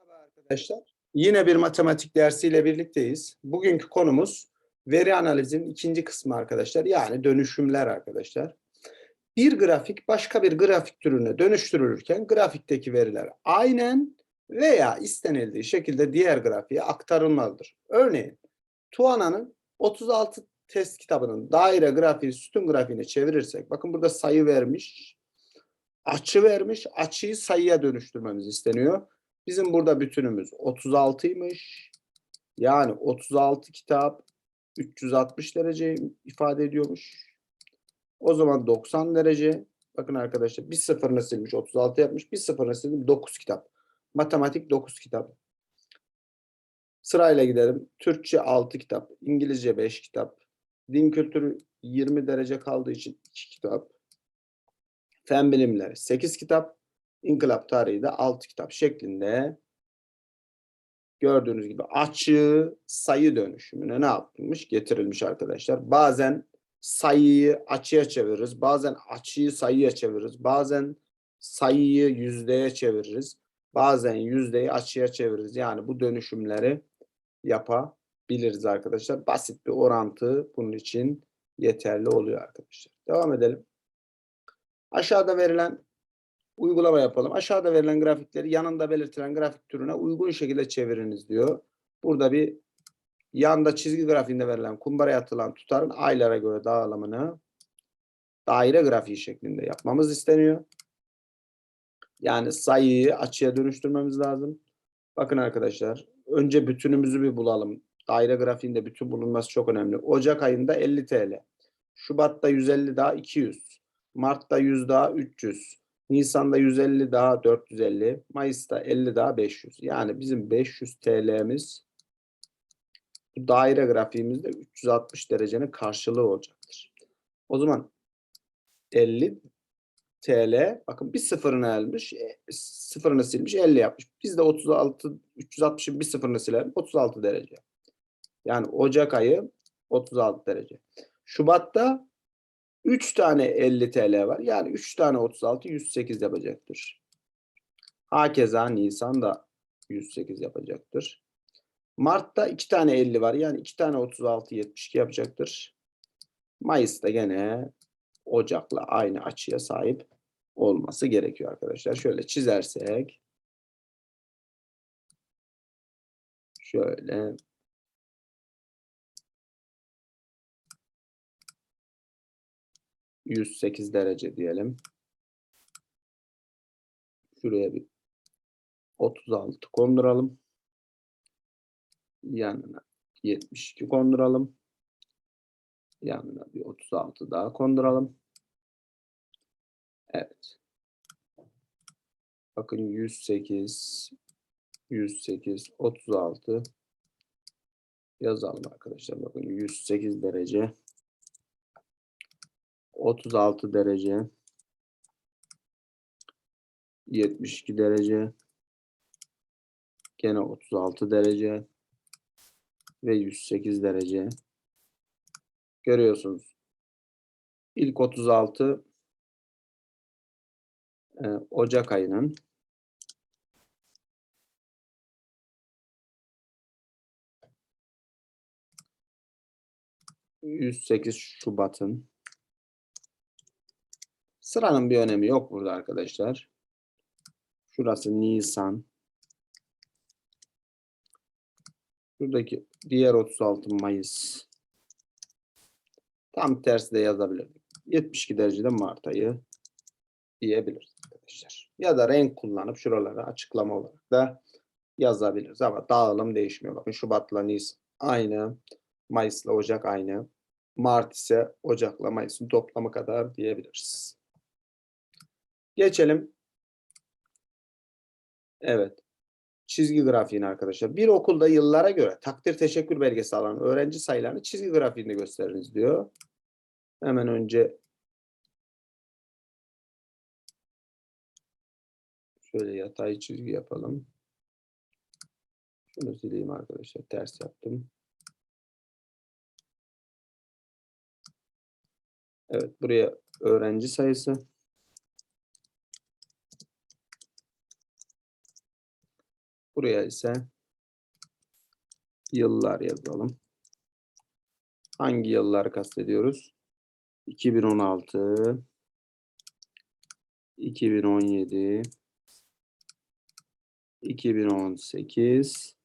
Merhaba arkadaşlar. Yine bir matematik dersiyle birlikteyiz. Bugünkü konumuz veri analizin ikinci kısmı arkadaşlar. Yani dönüşümler arkadaşlar. Bir grafik başka bir grafik türüne dönüştürülürken grafikteki veriler aynen veya istenildiği şekilde diğer grafiğe aktarılmalıdır. Örneğin Tuana'nın 36 test kitabının daire grafiği sütun grafiğine çevirirsek bakın burada sayı vermiş, açı vermiş, açıyı sayıya dönüştürmemiz isteniyor. Bizim burada bütünümüz 36'ymış. Yani 36 kitap 360 derece ifade ediyormuş. O zaman 90 derece. Bakın arkadaşlar bir sıfırını silmiş 36 yapmış. Bir sıfırını silmiş 9 kitap. Matematik 9 kitap. Sırayla gidelim. Türkçe 6 kitap. İngilizce 5 kitap. Din kültürü 20 derece kaldığı için 2 kitap. Fen bilimleri 8 kitap. İnkılap tarihi de 6 kitap şeklinde gördüğünüz gibi açı sayı dönüşümüne ne yapılmış? Getirilmiş arkadaşlar. Bazen sayıyı açıya çeviririz. Bazen açıyı sayıya çeviririz. Bazen sayıyı yüzdeye çeviririz. Bazen yüzdeyi açıya çeviririz. Yani bu dönüşümleri yapabiliriz arkadaşlar. Basit bir orantı bunun için yeterli oluyor arkadaşlar. Devam edelim. Aşağıda verilen uygulama yapalım. Aşağıda verilen grafikleri yanında belirtilen grafik türüne uygun şekilde çeviriniz diyor. Burada bir yanda çizgi grafiğinde verilen kumbaraya atılan tutarın aylara göre dağılımını daire grafiği şeklinde yapmamız isteniyor. Yani sayıyı açıya dönüştürmemiz lazım. Bakın arkadaşlar önce bütünümüzü bir bulalım. Daire grafiğinde bütün bulunması çok önemli. Ocak ayında 50 TL. Şubat'ta 150 daha 200. Mart'ta 100 daha 300. Nisan'da 150 daha 450, Mayıs'ta 50 daha 500. Yani bizim 500 TL'miz bu daire grafiğimizde 360 derecenin karşılığı olacaktır. O zaman 50 TL bakın bir sıfırını almış, e, sıfırını silmiş 50 yapmış. Biz de 36 360'ın bir sıfırını silelim 36 derece. Yani Ocak ayı 36 derece. Şubat'ta 3 tane 50 TL var. Yani 3 tane 36 108 yapacaktır. Hakeza Nisan da 108 yapacaktır. Mart'ta 2 tane 50 var. Yani 2 tane 36 72 yapacaktır. Mayıs'ta gene Ocak'la aynı açıya sahip olması gerekiyor arkadaşlar. Şöyle çizersek şöyle 108 derece diyelim. Şuraya bir 36 konduralım. Yanına 72 konduralım. Yanına bir 36 daha konduralım. Evet. Bakın 108 108 36 yazalım arkadaşlar. Bakın 108 derece 36 derece. 72 derece. Gene 36 derece. Ve 108 derece. Görüyorsunuz. İlk 36 e, Ocak ayının ...108 Şubat'ın Sıranın bir önemi yok burada arkadaşlar. Şurası Nisan. Şuradaki diğer 36 Mayıs. Tam tersi de yazabilirdik. 72 derecede Mart ayı diyebiliriz arkadaşlar. Ya da renk kullanıp şuraları açıklama olarak da yazabiliriz. Ama dağılım değişmiyor. Bakın Şubat'la Nisan aynı. Mayıs'la Ocak aynı. Mart ise Ocak'la Mayıs'ın toplamı kadar diyebiliriz. Geçelim. Evet. Çizgi grafiğini arkadaşlar. Bir okulda yıllara göre takdir teşekkür belgesi alan öğrenci sayılarını çizgi grafiğinde gösteriniz diyor. Hemen önce şöyle yatay çizgi yapalım. Şunu sileyim arkadaşlar. Ters yaptım. Evet. Buraya öğrenci sayısı. Buraya ise yıllar yazalım. Hangi yılları kastediyoruz? 2016, 2017, 2018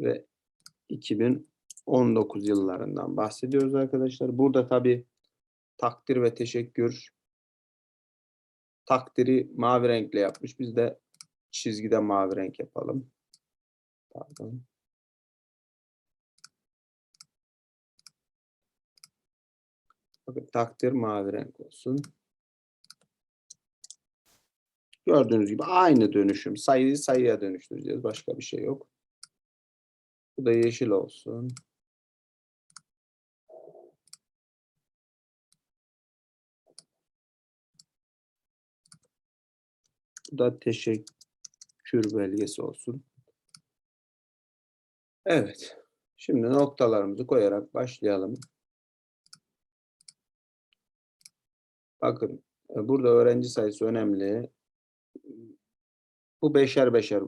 ve 2019 yıllarından bahsediyoruz arkadaşlar. Burada tabi takdir ve teşekkür takdiri mavi renkle yapmış. Biz de çizgide mavi renk yapalım. Pardon. Bakın takdir mavi renk olsun. Gördüğünüz gibi aynı dönüşüm. Sayıyı sayıya dönüştüreceğiz. Başka bir şey yok. Bu da yeşil olsun. Bu da teşekkür belgesi olsun. Evet. Şimdi noktalarımızı koyarak başlayalım. Bakın e, burada öğrenci sayısı önemli. Bu beşer beşer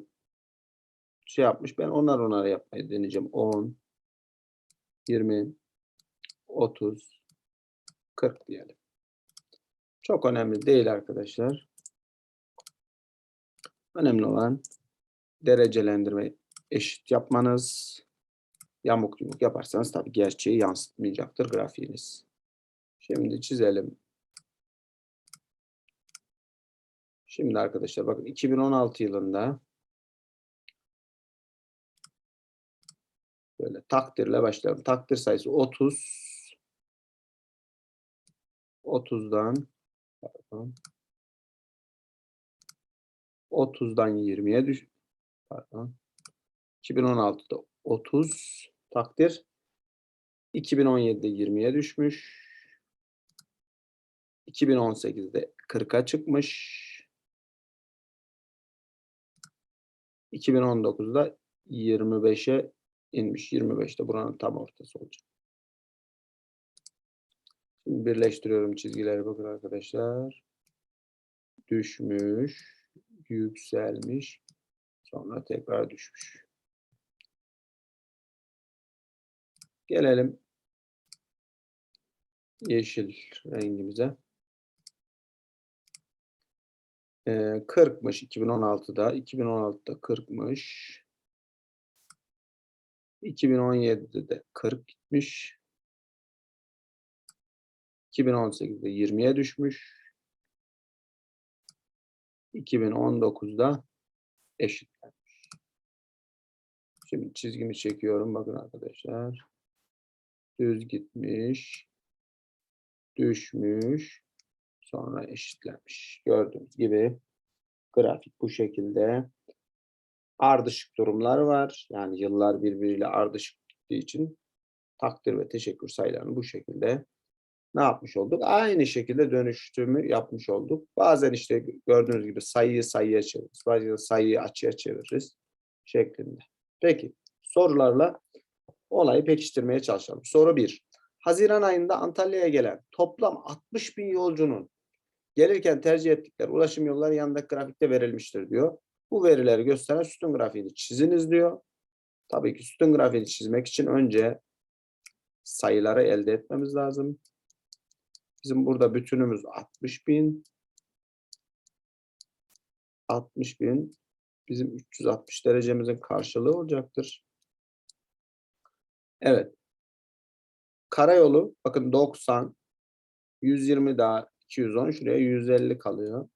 şey yapmış. Ben onar onar yapmayı deneyeceğim. 10, 20, 30, 40 diyelim. Çok önemli değil arkadaşlar. Önemli olan derecelendirme eşit yapmanız. Yamuk yumuk yaparsanız tabii gerçeği yansıtmayacaktır grafiğiniz. Şimdi çizelim. Şimdi arkadaşlar bakın 2016 yılında böyle takdirle başlayalım. Takdir sayısı 30 30'dan pardon 30'dan 20'ye düş pardon 2016'da 30 takdir 2017'de 20'ye düşmüş 2018'de 40'a çıkmış 2019'da 25'e inmiş. 25'te buranın tam ortası olacak. Şimdi birleştiriyorum çizgileri bakın arkadaşlar. Düşmüş, yükselmiş, sonra tekrar düşmüş. Gelelim yeşil rengimize. 40'mış 2016'da. 2016'da 40'mış. 2017'de de 40 gitmiş. 2018'de 20'ye düşmüş. 2019'da eşitlenmiş. Şimdi çizgimi çekiyorum. Bakın arkadaşlar. Düz gitmiş. Düşmüş sonra eşitlenmiş. Gördüğünüz gibi grafik bu şekilde. Ardışık durumlar var. Yani yıllar birbiriyle ardışık gittiği için takdir ve teşekkür sayılarını bu şekilde ne yapmış olduk? Aynı şekilde dönüştürümü yapmış olduk. Bazen işte gördüğünüz gibi sayıyı sayıya çeviririz. Bazen sayıyı açıya çeviririz şeklinde. Peki sorularla olayı pekiştirmeye çalışalım. Soru 1. Haziran ayında Antalya'ya gelen toplam 60 bin yolcunun Gelirken tercih ettikleri ulaşım yolları yanındaki grafikte verilmiştir diyor. Bu verileri gösteren sütun grafiğini çiziniz diyor. Tabii ki sütun grafiğini çizmek için önce sayıları elde etmemiz lazım. Bizim burada bütünümüz 60 bin. 60 bin bizim 360 derecemizin karşılığı olacaktır. Evet. Karayolu bakın 90 120 daha 210 şuraya 150 kalıyor.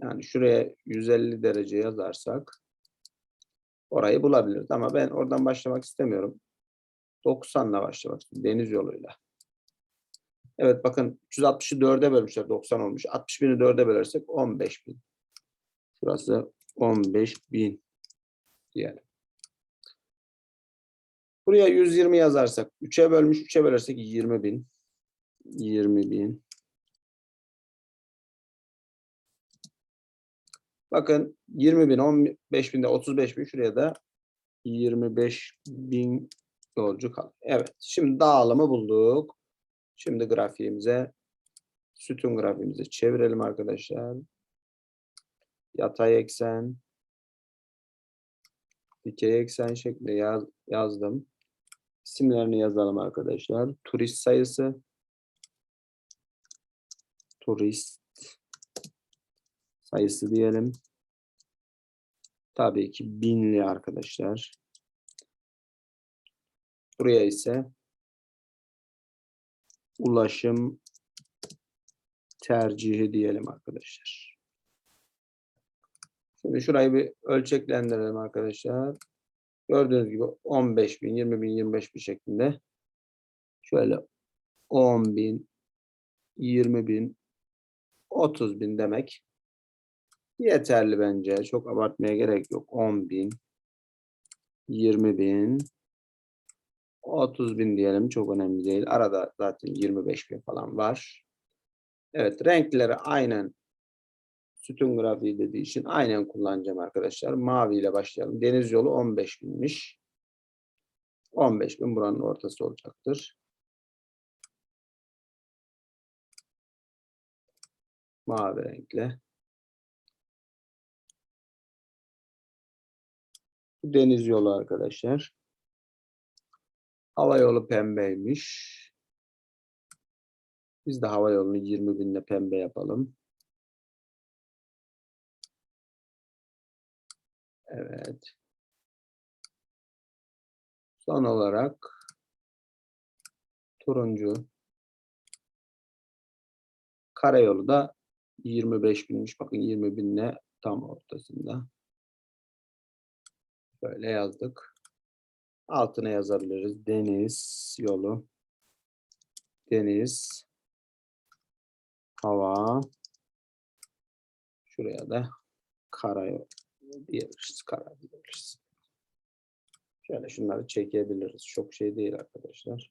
Yani şuraya 150 derece yazarsak orayı bulabiliriz. Ama ben oradan başlamak istemiyorum. 90 ile başlamak istiyorum. Deniz yoluyla. Evet bakın 360'ı 4'e bölmüşler. 90 olmuş. 60 bini 4'e bölersek 15 bin. Şurası 15 bin diyelim. Buraya 120 yazarsak 3'e bölmüş. 3'e bölersek 20 bin. 20 bin. Bakın 20 bin, 15 binde 35 bin şuraya da 25 bin yolcu kaldı. Evet. Şimdi dağılımı bulduk. Şimdi grafiğimize sütun grafiğimize çevirelim arkadaşlar. yatay eksen, dikey eksen şeklinde yaz, yazdım. İsimlerini yazalım arkadaşlar. Turist sayısı, turist sayısı diyelim. Tabii ki binli arkadaşlar. Buraya ise ulaşım tercihi diyelim arkadaşlar. Şimdi şurayı bir ölçeklendirelim arkadaşlar. Gördüğünüz gibi 15 bin, 20 bin, 25 bin şeklinde. Şöyle 10 bin, 20 bin, 30 bin demek yeterli bence. Çok abartmaya gerek yok. 10 bin, 20 bin, 30 bin diyelim. Çok önemli değil. Arada zaten 25 bin falan var. Evet renkleri aynen sütun grafiği dediği için aynen kullanacağım arkadaşlar. Mavi ile başlayalım. Deniz yolu 15 binmiş. 15 bin buranın ortası olacaktır. Mavi renkle. Deniz yolu arkadaşlar. Hava yolu pembeymiş. Biz de hava yolunu 20 binle pembe yapalım. Evet. Son olarak turuncu karayolu da 25 binmiş. Bakın 20 binle tam ortasında. Böyle yazdık. Altına yazabiliriz. Deniz yolu. Deniz. Hava. Şuraya da karayolu diyebiliriz. Kara diyebiliriz. Şöyle şunları çekebiliriz. Çok şey değil arkadaşlar.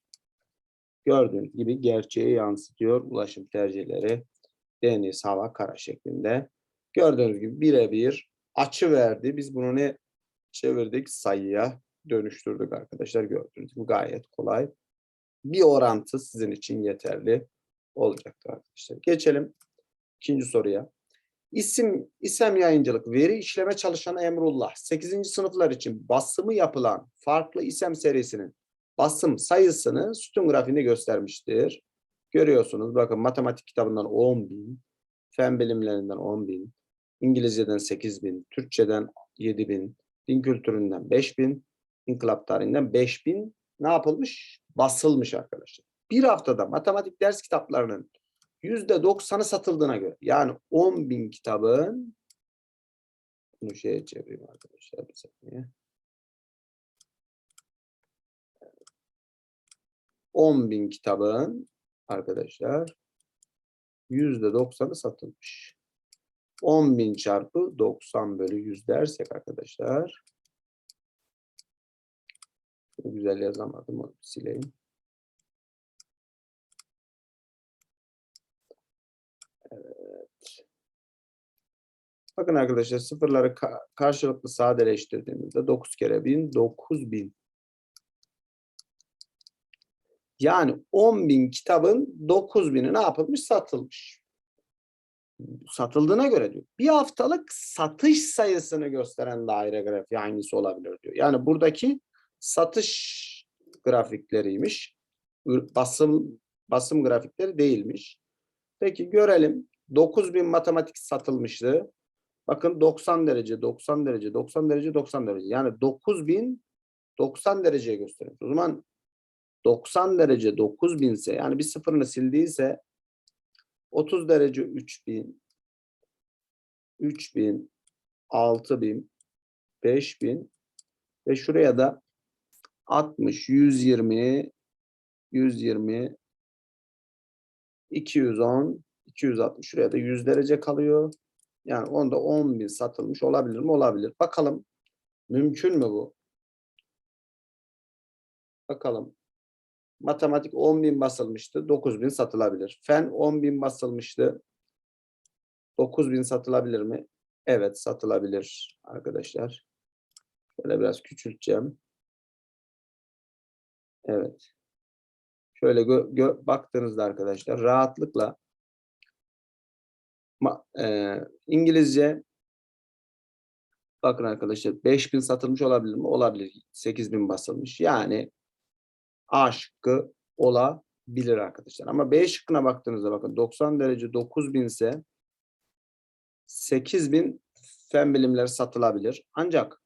Gördüğünüz gibi gerçeği yansıtıyor. Ulaşım tercihleri deniz, hava, kara şeklinde. Gördüğünüz gibi birebir açı verdi. Biz bunu ne çevirdik? Sayıya dönüştürdük arkadaşlar. Gördüğünüz gibi gayet kolay. Bir orantı sizin için yeterli olacaktır arkadaşlar. Geçelim ikinci soruya. İsim, isem yayıncılık, veri işleme çalışanı Emrullah. 8. sınıflar için basımı yapılan farklı isem serisinin basım sayısını sütun grafiğinde göstermiştir. Görüyorsunuz bakın matematik kitabından 10 bin, fen bilimlerinden 10 bin, İngilizceden 8 bin, Türkçeden 7 bin, din kültüründen 5 bin, inkılap tarihinden 5 bin ne yapılmış? Basılmış arkadaşlar. Bir haftada matematik ders kitaplarının %90'ı satıldığına göre yani 10 bin kitabın bunu şeye çevireyim arkadaşlar bir saniye. 10 bin kitabın arkadaşlar %90'ı satılmış. 10 bin çarpı 90 bölü 100 dersek arkadaşlar güzel yazamadım onu sileyim. Evet. Bakın arkadaşlar sıfırları ka- karşılıklı sadeleştirdiğimizde 9 kere 1000 9000. Yani 10 bin kitabın 9 bini ne yapılmış? Satılmış. Satıldığına göre diyor. Bir haftalık satış sayısını gösteren daire grafiği hangisi olabilir diyor. Yani buradaki satış grafikleriymiş. Basım basım grafikleri değilmiş. Peki görelim. 9000 matematik satılmıştı. Bakın 90 derece, 90 derece, 90 derece, 90 derece. Yani 9000 90 dereceye gösteriyor. O zaman 90 derece 9000 ise yani bir sıfırını sildiyse 30 derece 3000 3000 6000 5000 ve şuraya da 60 120 120 210 260 şuraya da 100 derece kalıyor. Yani onda 10 bin satılmış olabilir mi? Olabilir. Bakalım mümkün mü bu? Bakalım. Matematik 10 bin basılmıştı. 9 bin satılabilir. Fen 10 bin basılmıştı. 9 bin satılabilir mi? Evet satılabilir arkadaşlar. Şöyle biraz küçülteceğim. Evet. Şöyle gö, gö, baktığınızda arkadaşlar rahatlıkla e, İngilizce Bakın arkadaşlar 5000 satılmış olabilir mi? Olabilir. 8000 basılmış. Yani A şıkkı olabilir arkadaşlar. Ama B şıkkına baktığınızda bakın 90 derece 9000 ise 8000 fen bilimleri satılabilir. Ancak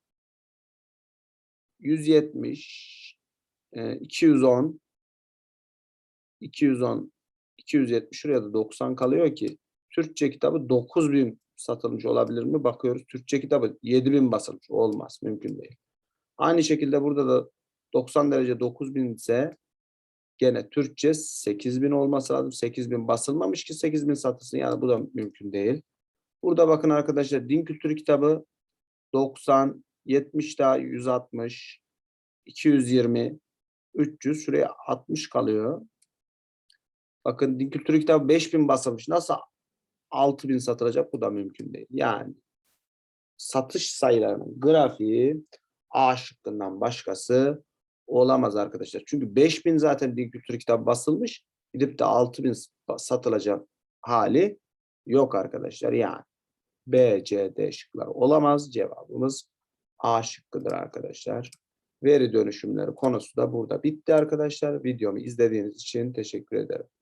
170 e, 210 210 270 şuraya da 90 kalıyor ki Türkçe kitabı 9000 satılmış olabilir mi? Bakıyoruz. Türkçe kitabı 7000 basılmış. Olmaz. Mümkün değil. Aynı şekilde burada da 90 derece 9000 ise gene Türkçe 8000 olması lazım. 8000 basılmamış ki 8000 satılsın. Yani bu da mümkün değil. Burada bakın arkadaşlar din kültürü kitabı 90, 70 daha 160, 220, 300 şuraya 60 kalıyor. Bakın din kültürü kitabı 5000 basılmış. Nasıl 6000 satılacak? Bu da mümkün değil. Yani satış sayılarının grafiği A şıkkından başkası olamaz arkadaşlar. Çünkü 5000 zaten din kültürü kitabı basılmış. Gidip de 6000 satılacak hali yok arkadaşlar. Yani B, C, D şıkları olamaz. Cevabımız A şıkkıdır arkadaşlar. Veri dönüşümleri konusu da burada bitti arkadaşlar. Videomu izlediğiniz için teşekkür ederim.